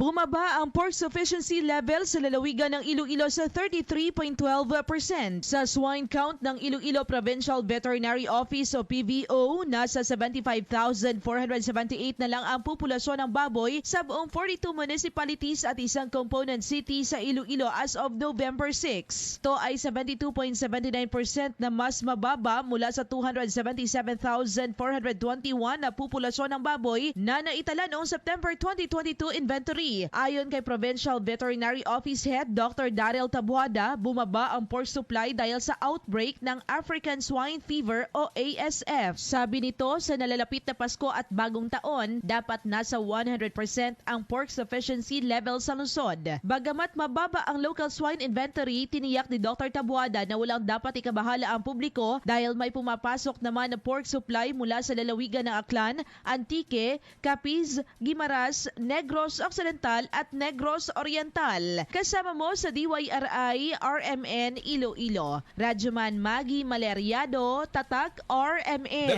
Bumaba ang pork sufficiency level sa lalawigan ng Iloilo sa 33.12%. Sa swine count ng Iloilo Provincial Veterinary Office o PVO, nasa 75,478 na lang ang populasyon ng baboy sa buong 42 municipalities at isang component city sa Iloilo as of November 6. To ay 72.79% na mas mababa mula sa 277,421 na populasyon ng baboy na naitala noong September 2022 inventory. Ayon kay Provincial Veterinary Office Head Dr. Daryl Tabuada, bumaba ang pork supply dahil sa outbreak ng African Swine Fever o ASF. Sabi nito, sa nalalapit na Pasko at bagong taon, dapat nasa 100% ang pork sufficiency level sa lungsod. Bagamat mababa ang local swine inventory, tiniyak ni Dr. Tabuada na walang dapat ikabahala ang publiko dahil may pumapasok naman na pork supply mula sa lalawigan ng Aklan, Antique, Capiz, Guimaras, Negros Occidental at Negros Oriental. Kasama mo sa DYRI RMN Iloilo. Radyoman Magi Maleriado, Tatak RMN.